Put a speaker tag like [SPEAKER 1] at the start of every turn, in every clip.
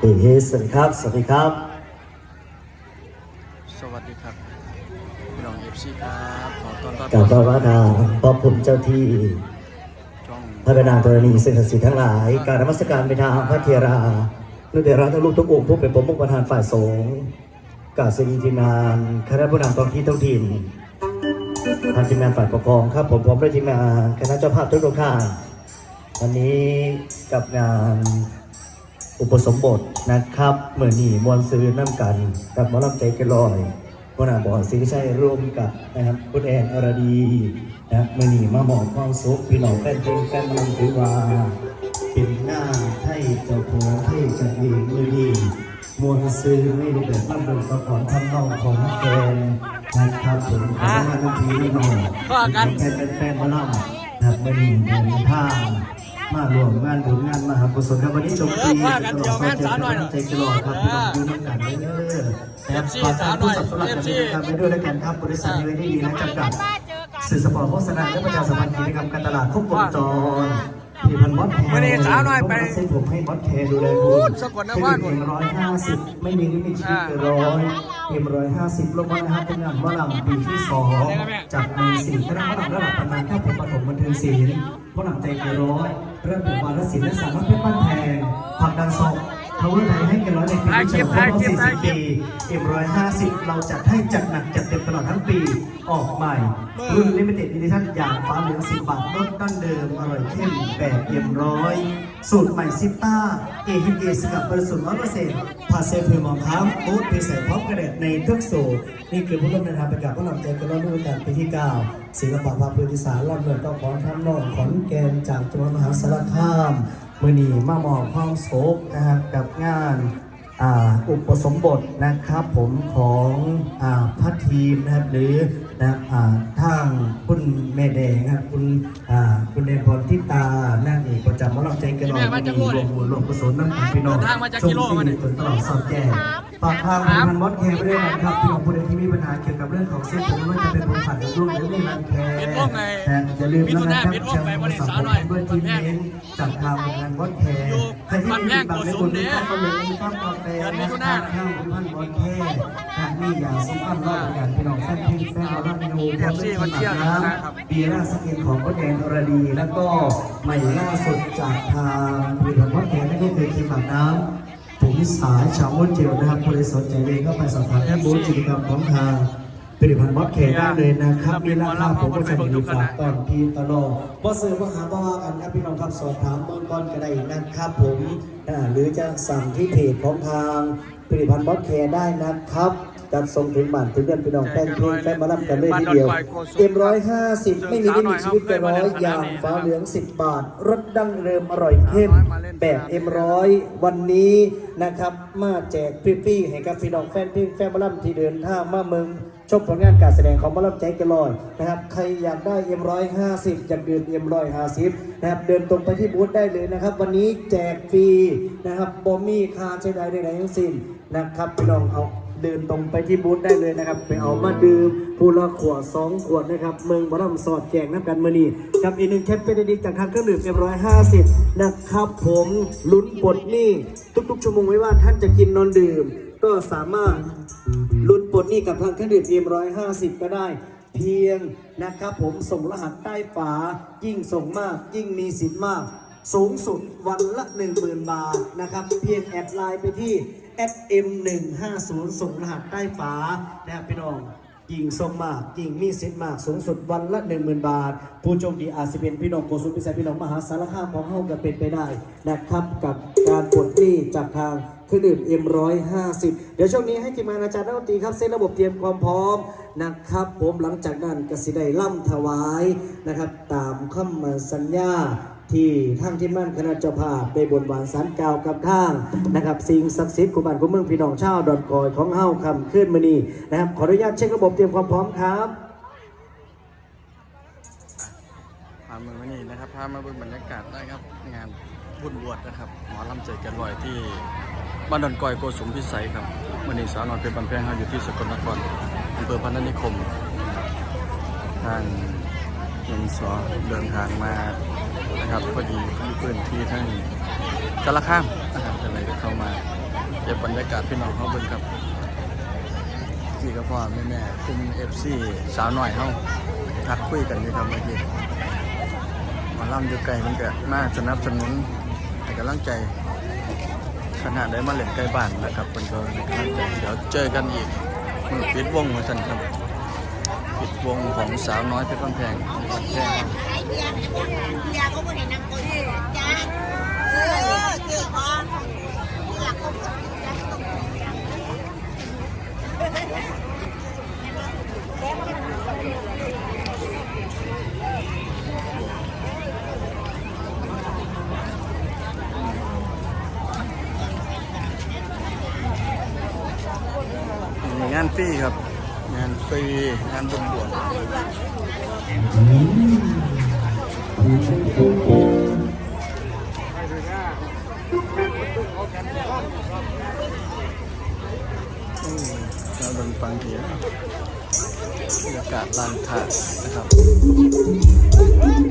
[SPEAKER 1] เฮ้สวัสดีครับ สวัสดีครับ
[SPEAKER 2] สวัสดีครับพี่น้องเอฟซีครับขอต้อนรับ
[SPEAKER 1] กับพระวาทาพระผมเจ้าที่
[SPEAKER 2] ช่อง
[SPEAKER 1] พระบิดาธรณีสิ่งศักดิ์สิทธิ์ทั้งหลาย การนมัสการไปทางพระเทรานุเทราทั้งลูกทุกองค์ผู้เป็นผมมุขประธานฝ่ายสงฆ์กาศดีทีมงานคณะผู้นำท้องที่ท้องถิ่นทางทีมงานฝ่ายปกครองครับผมพร้อมด้วยทีมงานคณะเจ้าภาพทุกทุกท่านวันนี้กับงานอุปสมบท นะครับเหมือนนี่มวลซื้อน้ำกันกับหมอลำใจกระลอยพนาบอกศรีวิชัยร่วมกับนะครับคุณแอนอรดีนะครับมื่อนี่มาหมอบความสุขพี่น้องแฟนเพลงแฟนหมอลำถือว่าเป็นหน้าให้เจ้าของให้จัดเองมื่อนี่มวลซื้อไม่รูปแบบลำดงประกอบทำนองของแคนนะครับผมขออนุญาตน้ำพีนิดหน่อยแฟนแฟนหมอลำนะครับมื่อนี่เดินทาง มารวมงานบุญงานมหากุศลครับวันนี้จบปีตลอดสองเดือนใจกลอดครับพี่น้องดูน้ำกันเด้อนะครับขอทานผู้สับสนกันนะครับไปด้วยแล้วกันครับบริษัทเวทีดีนะจำกัดสื่อสปอร์ตโฆษณาและประชาสัมพันธ์กิจกรรมการตลาดครบวงจรพี่พันบอสแทนเส้นผมให้บอสแทนดูแลคุณเป็นร้อยห้าสิบไม่มีลิมิตชีวิตเกินร้อยเอ็มร้อยห้าสิบลงมานะครับเป็นงานว่าลำปีที่สองจากในสี่คณะว่าลำระดับประมาณแค่ผมปฐมบันเทิงศิลป์ว่าลำใจเกินร้อย เริ่มถึงวาระศิลป์และสามารถเป็นบ้านแพงผลักดันศพพาวเวอร์ไทยให้กันร้อยในปีที่เฉลิมครบรอบ40 ปีเอ็มร้อยห้าสิบเราจัดให้จัดหนักจัดเต็มตลอดทั้งปี ออกใหม่ รุ่นลิมิเต็ดดิชั่นอย่างฟ้าเหลืองสิบบาทลดดั้งเดิม อร่อยเข้มแบบเอ็มร้อย สูตรใหม่ซิต้าเอฮิเอสกับบริสุทธิ์ร้อยเปอร์เซ็นต์พาเซฟิลมองค้ำบูธพิเศษพร้อมกระเด็ดในทุกสูตรนี่คือผู้ร่วมเดินทางไปกับพระลำใจกระรอกด้วยกันปีที่เก้าศิลปะภาพพื้นที่สารลำเนินต้องขอนทำนองขอนแกนจากจังหวัดมหาสารคามมือนีมาหมอบความโศกนะครับกับงานอุปสมบทนะครับผมของอ่าพัททีมนะครับหรือ นะครับอ่าทางคุณแม่แดงนะครับคุณอ่าคุณเดนพรทิตานางเอกประจำหมอลำใจกระดองมีรวมบุญรวมกุศลน้ำของพี่น้องชมฟรีจนตลอดสอดแก่ปากทางพันวัดแคร์ไปด้วยนะครับพี่น้องผู้ใดที่มีปัญหาเกี่ยวกับเรื่องของเส้นผมไม่ว่าจะเป็นผมผัดหรือรุ่งหรือไม่มันแคร์นะอย่าลืมนะครับเชิญมาสัมผัสด้วยทีมเน้นจากทางงานวัดแคร์ใครที่มีบัตรในบุญนี้ก็เลยมีข้าวกาแฟนะครับข้าวบริพันธ์วัดแคร์นะนี่อย่าสำคัญรอบกันพี่น้องแฟนเพลง แฟนเราเมนูพร้อมด้วยทีมน้ำปีหน้าสกินของก็แดงอรดี แล้วก็ใหม่ล่าสุดจากทางผลิตภัณฑ์วัดแคร์นั่นก็คือครีมอาบน้ำผมสายชาวมดเจลนะครับผู้ใดสนใจเลยก็ไปสอบถามที่บูธกิจกรรมของทางผลิตภัณฑ์มอสเคได้เลยนะครับมีราคาผมก็จะมีฝากตอนพีตลอดบ่ซื้อบ่หาบ่ว่ากันนะพี่น้องครับสอบถามเบื้องต้นก็ได้นะครับผมหรือจะสั่งที่เพจของทางผลิตภัณฑ์มอสเคได้นะครับ จัดส่งถึงบ้านถึงเดือนพี่น้องแฟนเพลงแฟนหมารับกันเลยทีเดียวเอ็มร้อยห้าสิบไม่มีลิมิตชีวิตเกินร้อยอย่างฟ้าเหลืองสิบบาทรสดั้งเดิมอร่อยเข้มแบบเอ็มร้อยวันนี้นะครับมาแจกฟรีๆให้กับพี่น้องแฟนเพลงแฟนหมอลำที่เดินทางมาเมืองชมผลงานการแสดงของหมอลำใจกระลอยนะครับใครอยากได้เอ็มร้อยห้าสิบอยากดื่มเอ็มร้อยห้าสิบนะครับเดินตรงไปที่บูธได้เลยนะครับ วันนี้แจกฟรีนะครับบอมีค่าใช้จ่ายใดๆทั้งสิ้นนะครับพี่น้องเอา เดินตรงไปที่บูธได้เลยนะครับ ไปเอามาดื่มผู้ละขวดสองขวดนะครับ เมืองบรมสอดแจกน้ำกันมือนีกับอีกหนึ่งแคปเปญดีๆจากทางเครื่องดื่มเอ็มร้อยห้าสิบนะครับ ผมลุ้นปลดหนี้ทุกๆชั่วโมงไม่ว่าท่านจะกินนอนดื่ม ก็สามารถลุ้นปลดหนี้กับทางเครื่องดื่มเอ็มร้อยห้าสิบก็ได้เพียงนะครับผมส่งรหัสใต้ฝา ยิ่งส่งมาก ยิ่งมีสิทธิ์มาก สูงสุดวันละ 10,000 บาทนะครับ เพียงแอดไลน์ไปที่ FM150 ส่งรหัสใต้ฝานะครับพี่น้องยิงส่งมากยิงมีสิทธิ์มาก สูงสุดวันละ 10,000 บาท ผู้โชคดีอาจจะเป็นพี่น้องโกสุพิเศษพี่น้องมหาสารคามของเฮาก็เป็นไปได้นะครับกับการปลดหนี้จากทางเครื่องดื่ม M150 เดี๋ยวช่วงนี้ให้ทีมงานอาจารย์นักดนตรีครับเซตระบบเตรียมความพร้อมนะครับ ผมหลังจากนั้นกสิได้ล่ำถวายนะครับ ตามคำสัญญา ที่ทางที่มั่นคณะเจ้าภาพได้บนบานสารกล่าวกับทางนะครับสิ่งศักดิ์สิทธิ์ของบ้านของเมืองพี่น้องชาวดอนกอยของเฮาคำขึ้นมานี่นะครับขออนุญาตเช็คระบบเตรียมความพร้อมครับ
[SPEAKER 2] พามาวันนี้นะครับพามาเบิ่งบรรยากาศได้ครับ งานบุญบวชนะครับหมอลำใจกันลอยที่บ้านดอนกอยโกสุมพิสัยครับวันนี้สาวน้อยเป็นบันแพงเขาอยู่ที่สกลนครอำเภอพันธนิคมทางเงินสอเดินทางมา นะครับพอดีที่พื้นที่ทั้งกะละข้ามนะครับก็เลยเข้ามาก็บบรรยากาศพี่น้องเขาเบิ่งครับพี่กับพ่อแม่แม่ๆกลุ่มเอฟซีสาวหน่อยเขาทักคุยกันอยู่ครับเมื่อกี้มาล่ำอยู่ไกลมันก็น่าสนับสนุนให้กำลังใจขณะได้มาเล่นใกล้บ้านนะครับเป็นก็กำลังใจเดี๋ยวเจอกันอีกมือปิดวงมาสันครับ วงของสาวน้อยเพชรบ้านแพงนี่งา
[SPEAKER 3] เออเกี่ยวพออยากก็
[SPEAKER 2] มีงานฟรีครับ งานฟรีงานบุญ เราโดนฟังเสียงบรรยากาศลานถาดนะครับ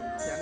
[SPEAKER 2] Yeah.